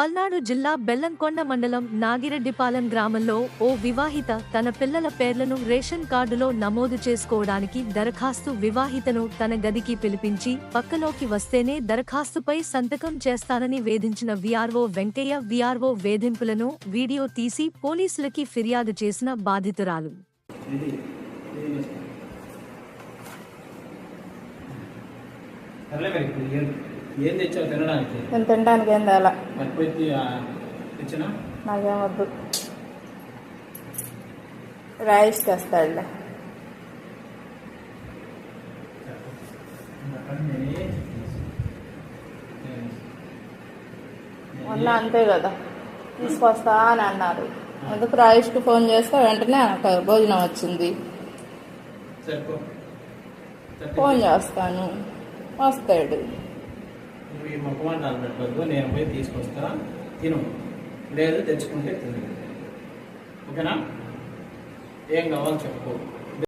పల్నాడు జిల్లా బెల్లంకొండ మండలం నాగిరెడ్డిపాలెం గ్రామంలో ఓ వివాహిత తన పిల్లల పేర్లను రేషన్ కార్డులో నమోదు చేసుకోవడానికి దరఖాస్తు వివాహితను తన గదికి పిలిపించి పక్కలోకి వస్తేనే దరఖాస్తుపై సంతకం చేస్తానని వేధించిన విఆర్ఓ వెంకయ్య విఆర్ఓ వేధింపులను వీడియో తీసి పోలీసులకి ఫిర్యాదు చేసిన బాధితురాలు ఏం తెచ్చావు తినడానికి? నేను తినడానికి ఏం తేలా. పట్టుపోయి తెచ్చినా? నాకేం వద్దు. రైస్ తెస్తాడులే. మొన్న అంతే కదా. తీసుకొస్తా అని అన్నారు. అందుకు రాయిష్కి ఫోన్ చేస్తే వెంటనే భోజనం వచ్చింది. ఫోన్ చేస్తాను. వస్తాడు. నువ్వు ఈ ముఖమంటాలు అనబెట్టద్దు నేను పోయి తీసుకొస్తా తిను. లేదు తెచ్చుకుంటే తిను ఓకేనా? ఏం కావాలో చెప్పు.